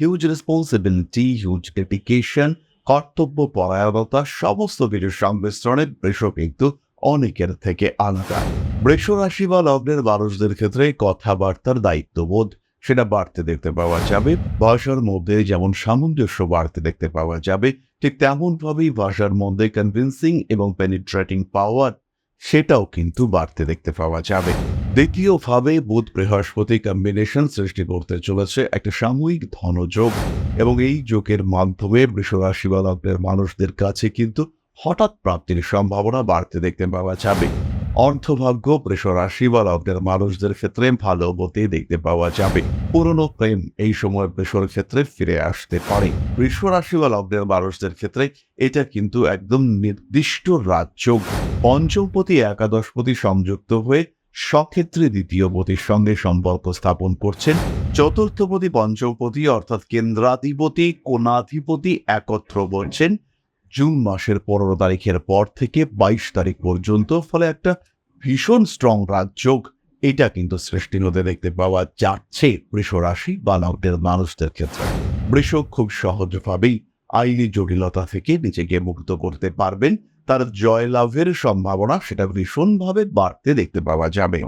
Huge responsibility huge dedication কর্তব্য, পরায়ণতা, সমস্ত কিছুর সংমিশ্রণে বৃষ কিন্তু অনেকের থেকে আলাদা। বৃষ রাশি বা লগ্নের মানুষদের ক্ষেত্রে কথাবার্তার দায়িত্ববোধ সেটা বাড়তে দেখতে পাওয়া যাবে। ভাষার মধ্যে যেমন সামঞ্জস্য বাড়তে দেখতে পাওয়া যাবে, ঠিক তেমনভাবেই ভাষার মধ্যে কনভিন্সিং এবং পেনিট্রেটিং পাওয়ার সেটাও কিন্তু বাড়তে দেখতে পাওয়া যাবে। দ্বিতীয়ভাবে বুধ বৃহস্পতি কম্বিনেশন সৃষ্টি করতে চলেছে একটা সাময়িক ধনযোগ এবং এই যোগের মাধ্যমে বৃষরাশি বা লগ্নের মানুষদের কাছে কিন্তু হঠাৎ প্রাপ্তির সম্ভাবনা বাড়তে দেখতে পাওয়া যাবে। অর্থভাগ্য বৃষরাশি বা লগ্নের মানুষদের ক্ষেত্রে ভালো হতে দেখতে পাওয়া যাবে। পুরনো প্রেম এই সময় বৃষর ক্ষেত্রে ফিরে আসতে পারে। বৃষরাশি মানুষদের ক্ষেত্রে এটা কিন্তু একদম নির্দিষ্ট রাজ্য পঞ্চমপতি, একাদশপতি সংযুক্ত হয়ে সক্ষেত্রে দ্বিতীয় পতির সঙ্গে সম্পর্ক স্থাপন করছেন চতুর্থপতি পঞ্চমপতি অর্থাৎ কেন্দ্রাধিপতি, কোণাধিপতি একত্র বলছেন জুন মাসের পনেরো তারিখের পর থেকে বাইশ তারিখ পর্যন্ত, ফলে একটা ভীষণ স্ট্রং রাজযোগ এটা কিন্তু সৃষ্টি হতে দেখতে পাওয়া যাচ্ছে বৃষ রাশি বা লগ্নের মানুষদের ক্ষেত্রে। বৃষ খুব সহজভাবেই আইনি জটিলতা থেকে নিজেকে মুক্ত করতে পারবেন। তার জয়লাভের সম্ভাবনা সেটা ভীষণভাবে বাড়তে দেখতে পাওয়া যাবে।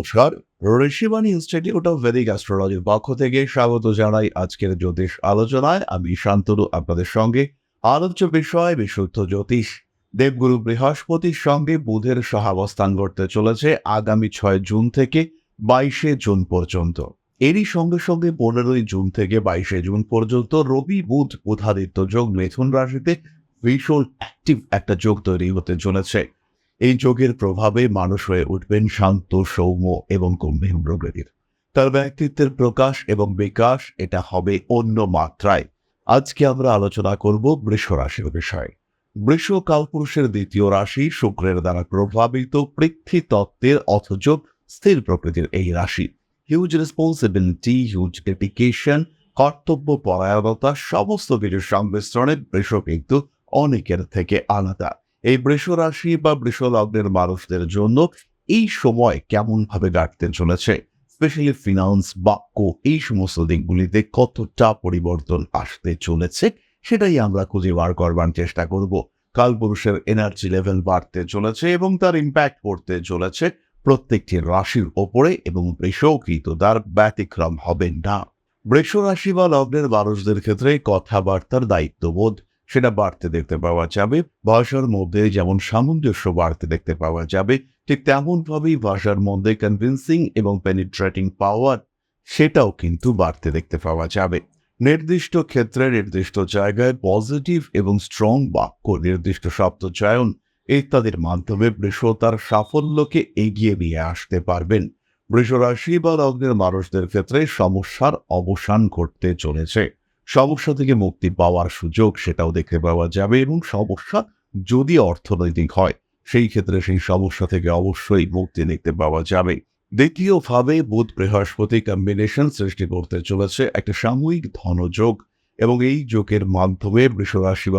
নমস্কার। ঋষিবাণী ইনস্টিটিউট অফ ভেদিক অ্যাস্ট্রোলজির পক্ষ থেকে স্বাগত জানাই আজকের জ্যোতিষ আলোচনায়। আমি শান্তনু আপনাদের সঙ্গে। আলোচ্য বিষয়, বিশুদ্ধ জ্যোতিষ। দেবগুরু বৃহস্পতির সঙ্গে বুধের সহাবস্থান করতে চলেছে আগামী ছয় জুন থেকে বাইশে জুন পর্যন্ত। এরই সঙ্গে সঙ্গে পনেরোই জুন থেকে বাইশে জুন পর্যন্ত রবি, বুধ, বুধাদিত্য যোগ, মিথুন রাশিতে ভীষণ অ্যাক্টিভ একটা যোগ তৈরি হতে চলেছে। এই যোগের প্রভাবে মানুষ হয়ে উঠবেন শান্ত, সৌম্য এবং গম্ভীর প্রকৃতির। তার ব্যক্তিত্বের প্রকাশ এবং বিকাশ এটা হবে অন্য মাত্রায়। আজকে আমরা আলোচনা করব বৃষ রাশির বিষয়ে। বৃষ কালপুরুষের দ্বিতীয় রাশি শুক্রের দ্বারা প্রভাবিত পৃথ্বী তত্ত্বের অথচ স্থির প্রকৃতির এই রাশি। হিউজ রেসপন্সিবিলিটি হিউজ ডেডিকেশন কর্তব্য, পরায়ণতা, সমস্ত কিছুর সংমিশ্রণে বৃষ কিন্তু অনেকের থেকে আলাদা। এই বৃষ রাশি বা বৃষ লগ্নের মানুষদের জন্য এই সময় কেমন ভাবে কাটতে চলেছে? স্পেশালি ফিনান্স বাক্য, এই সমস্ত দিকগুলিতে কতটা পরিবর্তন আসতে চলেছে? সেটাই আমরা খুঁজে বার করবার চেষ্টা করব। কালপুরুষের এনার্জি লেভেল বাড়তে চলেছে এবং তার ইম্প্যাক্ট পড়তে চলেছে প্রত্যেকটি রাশির ওপরে এবং বৃষও কিন্তু তার ব্যতিক্রম হবে না। বৃষ রাশি বা লগ্নের মানুষদের ক্ষেত্রে কথাবার্তার দায়িত্ববোধ সেটা বাড়তে দেখতে পাওয়া যাবে। ভাষার মধ্যে যেমন সামঞ্জস্য বাড়তে দেখতে পাওয়া যাবে, ঠিক তেমনভাবেই ভাষার মধ্যে কনভিন্সিং এবং পেনিট্রেটিং পাওয়ার সেটাও কিন্তু বাড়তে দেখতে পাওয়া যাবে। নির্দিষ্ট ক্ষেত্রে নির্দিষ্ট জায়গায় পজিটিভ এবং স্ট্রং বাক্য, নির্দিষ্ট শব্দ চয়ন ইত্যাদির মাধ্যমে বৃষ তার সাফল্যকে এগিয়ে নিয়ে আসতে পারবেন। বৃষ রাশি বা লগ্নের মানুষদের ক্ষেত্রে সমস্যার অবসান ঘটতে চলেছে। সমস্যা থেকে মুক্তি পাওয়ার সুযোগ সেটাও দেখতে পাওয়া যাবে এবং সমস্যা যদি অর্থনৈতিক হয়, সেই ক্ষেত্রে সেই সমস্যা থেকে অবশ্যই মুক্তি দেখতে পাওয়া যাবে। দ্বিতীয়ভাবে বুধ বৃহস্পতি কম্বিনেশন সৃষ্টি করতে চলেছে একটা সাময়িক ধনযোগ এবং এই যোগের মাধ্যমে বৃষরাশি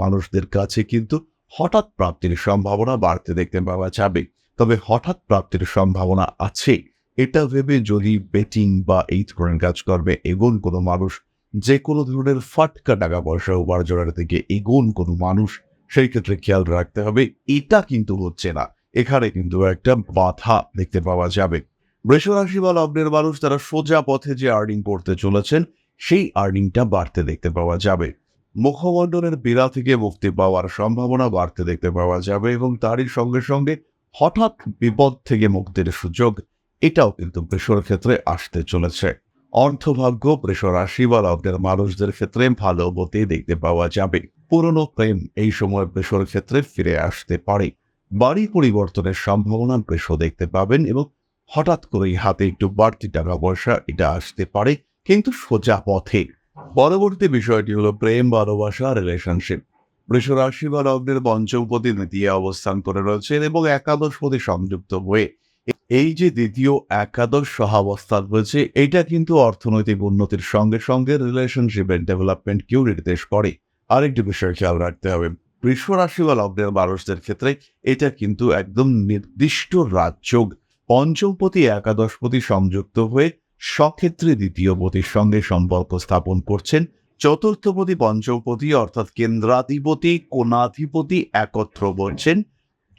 মানুষদের কাছে কিন্তু হঠাৎ প্রাপ্তির সম্ভাবনা বাড়তে দেখতে পাওয়া যাবে। তবে হঠাৎ প্রাপ্তির সম্ভাবনা আছে, এটা ভেবে যদি বেটিং বা এই ধরনের কাজ করবে, এগোন কোনো মানুষ যে কোনো ধরনের ফাটকা টাকা পয়সা উপার্জনের দিকে এগোন কোনো মানুষ, সেই ক্ষেত্রে খেয়াল রাখতে হবে, এটা কিন্তু হচ্ছে না। এখানে কিন্তু একটা বাধা দেখতে পাওয়া যাবে। বৃষরাশি বা লগ্নের মানুষ তারা সোজা পথে যে আর্নিং করতে চলেছেন, সেই আর্নিংটা বাড়তে দেখতে পাওয়া যাবে। মুখমণ্ডলের বিড়া থেকে মুক্তি পাওয়ার সম্ভাবনা বাড়তে দেখতে পাওয়া যাবে এবং তারই সঙ্গে সঙ্গে হঠাৎ বিপদ থেকে মুক্তির সুযোগ, এটাও কিন্তু বৃষর ক্ষেত্রে আসতে চলেছে। অর্থভাগ্য বৃষ রাশি বা লগ্নের মানুষদের ক্ষেত্রে ভালো হতে দেখতে পাওয়া যাবে। পুরনো প্রেম এই সময় বৃষর ক্ষেত্রে ফিরে আসতে পারে। বাড়ি পরিবর্তনের সম্ভাবনা বৃষ দেখতে পাবেন এবং হঠাৎ করেই হাতে একটু বাড়তি টাকা পয়সা এটা আসতে পারে, কিন্তু সোজা পথে। পরবর্তী বিষয়টি হলো প্রেম, ভালোবাসা রিলেশনশিপ বৃষ রাশি বা লগ্নের পঞ্চমপতি দ্বিতীয় অবস্থান করে রয়েছেন এবং একাদশপতি সংযুক্ত হয়ে এই যে দ্বিতীয় একাদশ সহাবস্থান হয়েছে এটা কিন্তু অর্থনৈতিক উন্নতির সঙ্গে সঙ্গে রিলেশনশিপের ডেভেলপমেন্টকেও নির্দেশ করে। আরেকটি বিষয় খেয়াল রাখতে হবে, বৃষ রাশি বা লগ্নের মানুষদের ক্ষেত্রে এটা কিন্তু একদম নির্দিষ্ট রাজযোগ। পঞ্চমপতি, একাদশপতি সংযুক্ত হয়ে সক্ষেত্রে দ্বিতীয় পতির সঙ্গে সম্পর্ক স্থাপন করছেন। চতুর্থপতি, পঞ্চমপতি অর্থাৎ কেন্দ্রাধিপতি, কোণাধিপতি একত্র বলছেন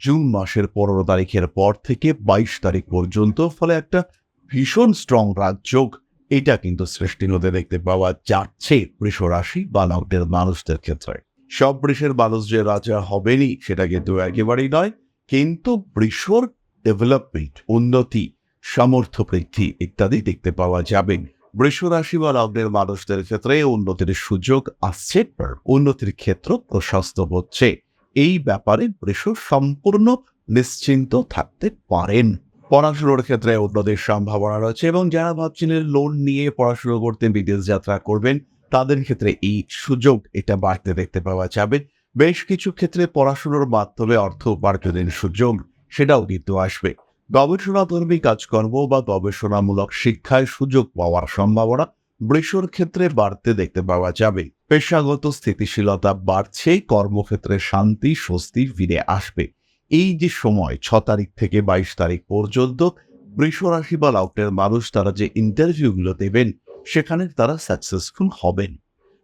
জুন মাসের পনেরো তারিখের পর থেকে বাইশ তারিখ পর্যন্ত, ফলে একটা ভীষণ স্ট্রং রাজযোগ এটা কিন্তু সৃষ্টি হতে দেখতে পাওয়া যাচ্ছে বৃষ রাশি বা লগ্নের মানুষদের ক্ষেত্রে। সব বৃষের মানুষ যে রাজা হবেনই, সেটা কিন্তু একেবারেই নয়। কিন্তু বৃষর ডেভেলপমেন্ট উন্নতি, সামর্থ্য বৃদ্ধি ইত্যাদি দেখতে পাওয়া যাবে। বৃষ রাশি বা লগ্নের মানুষদের ক্ষেত্রে উন্নতির সুযোগ আসছে, উন্নতির ক্ষেত্র প্রশস্ত হচ্ছে। এই ব্যাপারে বৃষ সম্পূর্ণ নিশ্চিন্ত থাকতে পারেন। পড়াশুনোর ক্ষেত্রে উন্নতির সম্ভাবনা রয়েছে এবং যারা ভাবছিলেন লোন নিয়ে পড়াশুনো করতে বিদেশ যাত্রা করবেন, তাদের ক্ষেত্রে এই সুযোগ এটা বাড়তে দেখতে পাওয়া যাবে। বেশ কিছু ক্ষেত্রে পড়াশুনোর মাধ্যমে অর্থ উপার্জনের সুযোগ সেটাও কিন্তু আসবে। গবেষণাধর্মী কাজকর্ম বা গবেষণামূলক শিক্ষায় সুযোগ পাওয়ার সম্ভাবনা বৃষর ক্ষেত্রে বাড়তে দেখতে পাওয়া যাবে। পেশাগত স্থিতিশীলতা বাড়ছে, কর্মক্ষেত্রে শান্তি, স্বস্তি ফিরে আসবে। এই যে সময়, ছ তারিখ থেকে বাইশ তারিখ পর্যন্ত বৃষ রাশি বা লাউটের মানুষ তারা যে ইন্টারভিউগুলো দেবেন, সেখানে তারা সাকসেসফুল হবেন।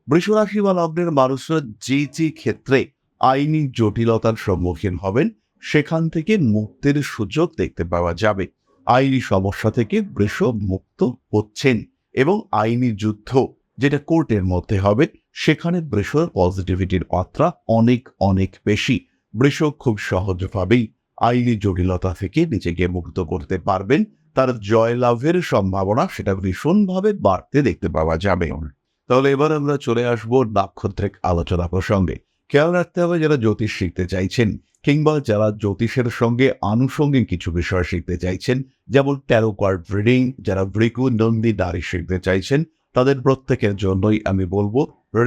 বৃষ রাশি বা লগ্নের মানুষরা যে যে ক্ষেত্রে আইনি জটিলতার সম্মুখীন হবেন, সেখান থেকে মুক্তির সুযোগ দেখতে পাওয়া যাবে। আইনি সমস্যা থেকে বৃষ মুক্ত হচ্ছেন। এবং আইনি যুদ্ধ যেটা কোর্টের মধ্যে হবে, সেখানে বৃষর পজিটিভিটির মাত্রা অনেক অনেক বেশি। বৃষ খুব সহজভাবেই আইনি জটিলতা থেকে নিজেকে মুক্ত করতে পারবেন। তার জয়লাভের সম্ভাবনা সেটা ভীষণভাবে বাড়তে দেখতে পাওয়া যাবে। তাহলে এবার আমরা চলে আসব নাক্ষত্রিক আলোচনা প্রসঙ্গে। খেয়াল রাখতে হবে যারা জ্যোতিষ শিখতে চাইছেন কিংবা যারা জ্যোতিষের সঙ্গে আনুষঙ্গিক কিছু বিষয় শিখতে চাইছেন, যেমন ট্যারো কার্ড রিডিং যারা ব্রিকু নন্দী নারী শিখতে চাইছেন, তাদের প্রত্যেকের জন্যই আমি বলব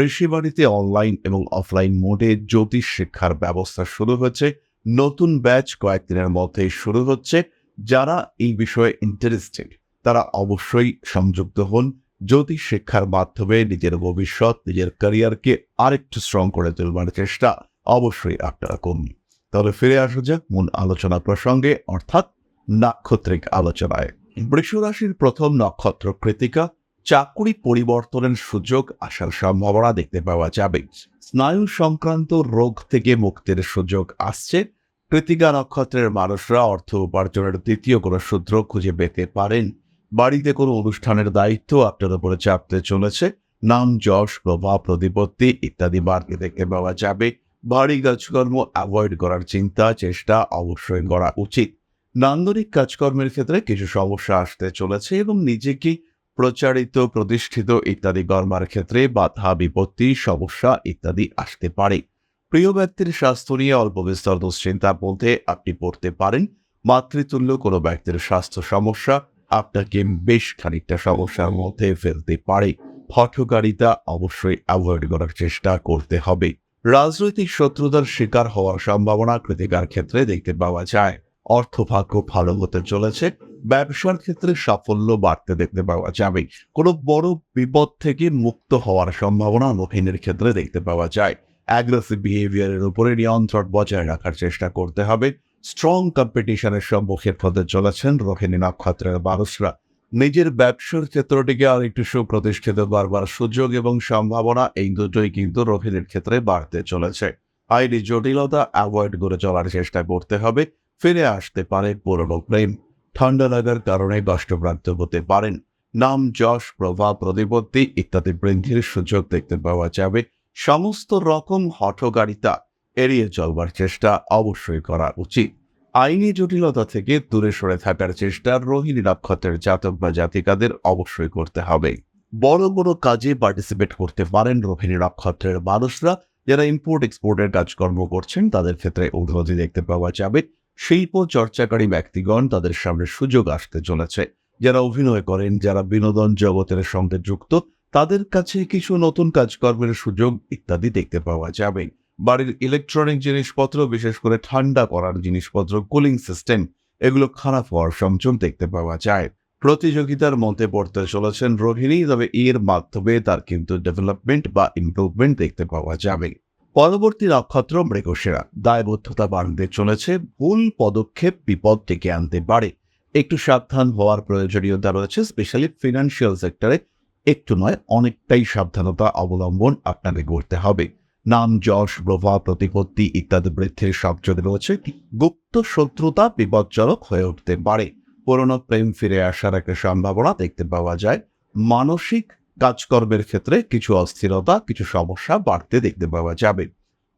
ঋষিবাড়িতে অনলাইন এবং অফলাইন মোডে জ্যোতিষ শিক্ষার ব্যবস্থা শুরু হয়েছে। নতুন ব্যাচ কয়েকদিনের মধ্যেই শুরু হচ্ছে। যারা এই বিষয়ে ইন্টারেস্টেড তারা অবশ্যই সংযুক্ত হন। জ্যোতিষ শিক্ষার মাধ্যমে নিজের ভবিষ্যৎ, নিজের ক্যারিয়ারকে আরেকটু স্ট্রং করে তুলবার চেষ্টা অবশ্যই আপনারা করুন। তবে ফিরে আসা যাক মূল আলোচনা প্রসঙ্গে, অর্থাৎ নাক্ষত্রিক আলোচনায়। বৃষ রাশির প্রথম নক্ষত্র কৃতিকা, চাকুরি পরিবর্তনের সুযোগ আসার সম্ভাবনা দেখতে পাওয়া যাবে। স্নায়ু সংক্রান্ত রোগ থেকে মুক্তির সুযোগ আসছে। কৃতিকা নক্ষত্রের মানুষরা অর্থ উপার্জনের দ্বিতীয় কোনো সূত্র খুঁজে পেতে পারেন। বাড়িতে কোনো অনুষ্ঠানের দায়িত্ব আপনার উপরে চাপতে চলেছে। নাম, যশ, প্রভাব, প্রতিপত্তি ইত্যাদি বাড়তে দেখতে পাওয়া যাবে। বাড়ি কাজকর্ম অ্যাভয়েড করার চিন্তা, চেষ্টা অবশ্যই করা উচিত। নান্দনিক কাজকর্মের ক্ষেত্রে কিছু সমস্যা আসতে চলেছে এবং নিজেকে প্রচারিত, প্রতিষ্ঠিত ইত্যাদি কর্মার ক্ষেত্রে বাধা, বিপত্তি, সমস্যা ইত্যাদি আসতে পারে। প্রিয় ব্যক্তির স্বাস্থ্য নিয়ে অল্প বিস্তর দুশ্চিন্তার মধ্যে আপনি পড়তে পারেন। মাতৃতুল্য কোনো ব্যক্তির স্বাস্থ্য সমস্যা আপনাকে বেশ খানিকটা সমস্যার মধ্যে ফেলতে পারে। হঠকারিতা অবশ্যই অ্যাভয়েড করার চেষ্টা করতে হবে। রাজনৈতিক শত্রুতার শিকার হওয়ার সম্ভাবনা কৃতিকার ক্ষেত্রে দেখতে পাওয়া যায়। অর্থভাগ্য ভালো হতে চলেছে, ব্যবসার ক্ষেত্রে সাফল্য বাড়তে দেখতে পাওয়া যাবে। কোনো বড় বিপদ থেকে মুক্ত হওয়ার সম্ভাবনা রোহিণীর ক্ষেত্রে দেখতে পাওয়া যায়। অ্যাগ্রেসিভ বিহেভিয়ারের উপরে নিয়ন্ত্রণ বজায় রাখার চেষ্টা করতে হবে। স্ট্রং কম্পিটিশনের সম্মুখীন হতে চলেছেন রোহিণী নক্ষত্রের মানুষরা। নিজের ব্যবসার ক্ষেত্রটিকে আর একটু সুপ্রতিষ্ঠিত করবার সুযোগ এবং সম্ভাবনা এই দুটোই কিন্তু রোহিণীর ক্ষেত্রে বাড়তে চলেছে। আইনি জটিলতা অ্যাভয়েড করে চলার চেষ্টা করতে হবে, ফিরে আসতে পারে পুরনো প্রেম। ঠান্ডা লাগার কারণে কষ্টপ্রাপ্ত হতে পারেন। নাম, যশ, প্রভাব, প্রতিপত্তি ইত্যাদি বৃদ্ধির সুযোগ দেখতে পাওয়া যাবে। সমস্ত রকম হঠকারিতা এড়িয়ে চলবার চেষ্টা অবশ্যই করা উচিত। আইনি জটিলতা থেকে দূরে সরে থাকার চেষ্টা রোহিণী নক্ষত্রের জাতক বা জাতিকাদের অবশ্যই করতে হবে। বড় বড় কাজে পার্টিসিপেট করতে পারেন রোহিণী নক্ষত্রের মানুষরা। যারা ইম্পোর্ট এক্সপোর্টের কাজকর্ম করছেন, তাদের ক্ষেত্রে উন্নতি দেখতে পাওয়া যাবে। শিল্প, চর্চাকারী ব্যক্তিগণ তাদের সামনে সুযোগ আসতে চলেছে। যারা অভিনয় করেন, যারা বিনোদন জগতের সঙ্গে যুক্ত, তাদের কাছে কিছু নতুন কাজকর্মের সুযোগ ইত্যাদি দেখতে পাওয়া যাবে। বাড়ির ইলেকট্রনিক জিনিসপত্র, বিশেষ করে ঠান্ডা করার জিনিসপত্র কুলিং সিস্টেম এগুলো খারাপ হওয়ার সংযোগ দেখতে পাওয়া যায়। প্রতিযোগিতার মধ্যে পড়তে চলেছেন রোহিণী, তবে এর মাধ্যমে তার কিন্তু ডেভেলপমেন্ট বা ইমপ্রুভমেন্ট দেখতে পাওয়া যাবে। পরবর্তী নক্ষত্র মৃগশিরা। দায়বদ্ধতা বাড়তে চলেছে, ভুল পদক্ষেপ বিপদ ডেকে আনতে পারে। একটু সাবধান হওয়ার প্রয়োজনীয়তা রয়েছে স্পেশালি ফিনান্সিয়াল সেক্টরে একটু নয়, অনেকটাই সাবধানতা অবলম্বন আপনাকে করতে হবে। নাম, যশ প্রভাব প্রতিপত্তি ইত্যাদি বৃদ্ধির সংযোগ রয়েছে গুপ্ত শত্রুতা বিপজ্জনক হয়ে উঠতে পারে। পুরনো প্রেম ফিরে আসার একটা সম্ভাবনা দেখতে পাওয়া যায়। মানসিক কাজকর্মের ক্ষেত্রে কিছু অস্থিরতা, কিছু সমস্যা বাড়তে দেখতে পাওয়া যাবে।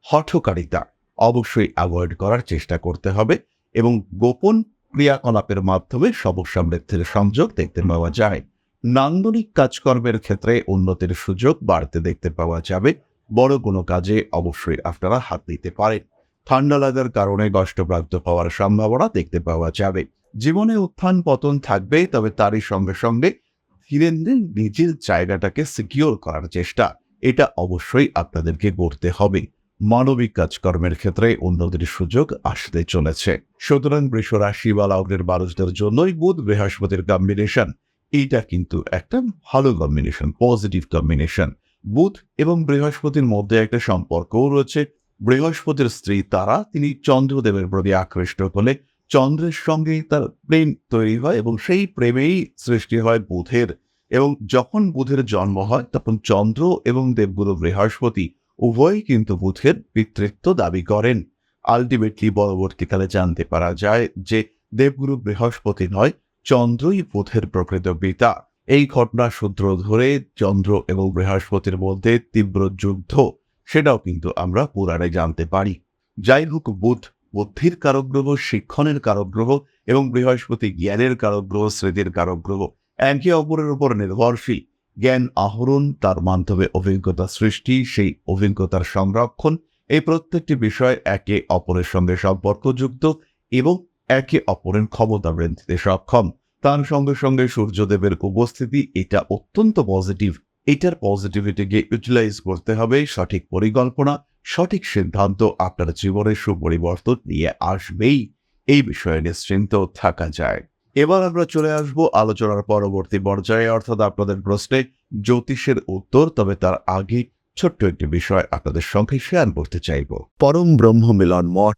হঠকারিতা অবশ্যই অ্যাভয়েড করার চেষ্টা করতে হবে এবং গোপন ক্রিয়াকলাপের মাধ্যমে সমস্যা বৃদ্ধির সংযোগ দেখতে পাওয়া যায়। নান্দনিক কাজকর্মের ক্ষেত্রে উন্নতির সুযোগ বাড়তে দেখতে পাওয়া যাবে। বড় কোনো কাজে অবশ্যই আপনারা হাত দিতে পারেন। ঠান্ডা লাগার কারণে কষ্টপ্রাপ্ত হওয়ার সম্ভাবনা দেখতে পাওয়া যাবে। জীবনে উত্থান পতন থাকবে, তবে তারই সঙ্গে সঙ্গে ধীরে ধীরে নিজের জায়গাটাকে সিকিওর করার চেষ্টা। এটা অবশ্যই আপনাদেরকে করতে হবে। মানবিক কাজকর্মের ক্ষেত্রে উন্নতির সুযোগ আসতে চলেছে। সুতরাং বৃষ রাশি বা লগ্নের মানুষদের জন্যই বুধ বৃহস্পতির কম্বিনেশন এইটা কিন্তু একটা ভালো কম্বিনেশন পজিটিভ কম্বিনেশন বুধ এবং বৃহস্পতির মধ্যে একটা সম্পর্কও রয়েছে। বৃহস্পতির স্ত্রী তারা, তিনি চন্দ্রদেবের প্রতি আকৃষ্ট হলে চন্দ্রের সঙ্গে তার প্রেম তৈরি হয় এবং সেই প্রেমেই সৃষ্টি হয় বুধের। এবং যখন বুধের জন্ম হয়, তখন চন্দ্র এবং দেবগুরু বৃহস্পতি উভয়ই কিন্তু বুধের পিতৃত্ব দাবি করেন। আলটিমেটলি পরবর্তীকালে জানতে পারা যায় যে দেবগুরু বৃহস্পতি নয়, চন্দ্রই বুধের প্রকৃত পিতা। এই ঘটনার সূত্র ধরে চন্দ্র এবং বৃহস্পতির মধ্যে তীব্র যুদ্ধ, সেটাও কিন্তু আমরা পুরাণে জানতে পারি। যাই হোক বুধ, বুদ্ধির কারক গ্রহ শিক্ষণের কারক গ্রহ এবং বৃহস্পতি জ্ঞানের কারক গ্রহ স্মৃতির কারক গ্রহ একে অপরের উপর নির্ভরশীল। জ্ঞান আহরণ, তার মাধ্যমে অভিজ্ঞতা সৃষ্টি, সেই অভিজ্ঞতার সংরক্ষণ, এই প্রত্যেকটি বিষয় একে অপরের সঙ্গে সম্পর্কযুক্ত এবং একে অপরের ক্ষমতা বৃদ্ধিতে সক্ষম। তার সঙ্গে সঙ্গে সূর্যদেবের উপস্থিতি, এটা অত্যন্ত পজিটিভ এটার পজিটিভিটিকে ইউটিলাইজ করতে হবে, সঠিক পরিকল্পনা, সঠিক সিদ্ধান্ত আপনার জীবনে সুপরিবর্তন নিয়ে আসবেই। এই বিষয়ে নিশ্চিন্ত থাকা যায়। এবার আমরা চলে আসব আলোচনার পরবর্তী পর্যায়ে। অর্থাৎ আপনাদের প্রশ্নে জ্যোতিষের উত্তর, তবে তার আগে ছোট্ট একটি বিষয় আপনাদের সঙ্গে শেয়ার করতে চাইব। পরম ব্রহ্ম মিলন মঠ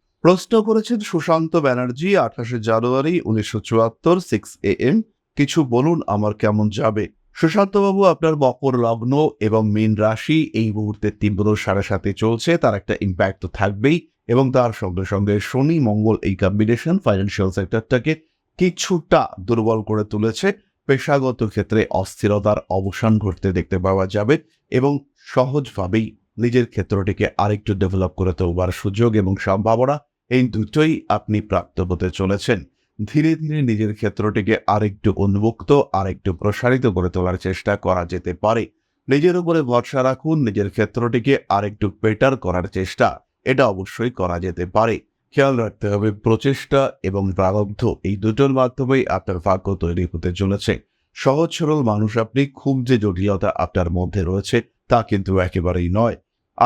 প্রশ্ন করেছেন সুশান্ত ব্যানার্জি আঠাশে জানুয়ারি উনিশশো চুয়াত্তর সিক্স এ এম কিছু বলুন, আমার কেমন যাবে? সুশান্তবাবু, আপনার মকর লগ্ন এবং মীন রাশি এই মুহূর্তে তীব্র সাড়ে সাথে চলছে, তার একটা ইম্প্যাক্ট তো থাকবেই। এবং তার সঙ্গে সঙ্গে শনি, মঙ্গল এই কম্বিনেশন ফাইন্যান্সিয়াল সেক্টরটাকে কিছুটা দুর্বল করে তুলেছে। পেশাগত ক্ষেত্রে অস্থিরতার অবসান ঘটতে দেখতে পাওয়া যাবে এবং সহজভাবেই নিজের ক্ষেত্রটিকে আরেকটু ডেভেলপ করে তোলবার সুযোগ এবং সম্ভাবনা এই দুটোই আপনি প্রাপ্ত হতে চলেছেন। ধীরে ধীরে নিজের ক্ষেত্রটিকে আরেকটু উন্মুক্ত, আরেকটু প্রসারিত করে তোলার চেষ্টা করা যেতে পারে। নিজের উপরে ভরসা রাখুন, নিজের ক্ষেত্রটিকে আরেকটু বেটার করার চেষ্টা, এটা অবশ্যই করা যেতে পারে। খেয়াল রাখতে হবে প্রচেষ্টা এবং প্রারব্ধ, এই দুটোর মাধ্যমেই আপনার ভাগ্য তৈরি হতে চলেছে। সহজ সরল মানুষ আপনি, খুব যে জটিলতা আপনার মধ্যে রয়েছে, তা কিন্তু একেবারেই নয়।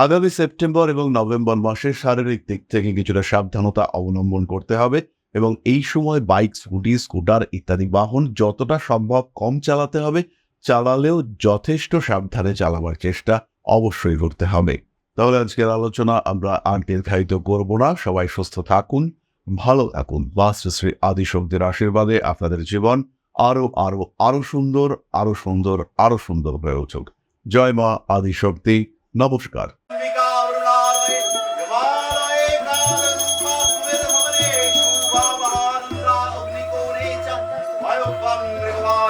আগামী সেপ্টেম্বর এবং নভেম্বর মাসে শারীরিক দিক থেকে কিছুটা সাবধানতা অবলম্বন করতে হবে এবং এই সময় বাইক, স্কুটি, স্কুটার ইত্যাদি বাহন যতটা সম্ভব কম চালাতে হবে, চালালেও যথেষ্ট সাবধানে চালাবার চেষ্টা অবশ্যই করতে হবে। তাহলে আজকের আলোচনা আমরা আর দীর্ঘায়িত করব না। সবাই সুস্থ থাকুন, ভালো থাকুন। বাস্তুশ্রী আদিশক্তির আশীর্বাদে আপনাদের জীবন আরও আরও আরও সুন্দর আরও সুন্দর আরও সুন্দর হয়ে উঠুক। জয় মা আদিশক্তি। নমস্কার। Vâng.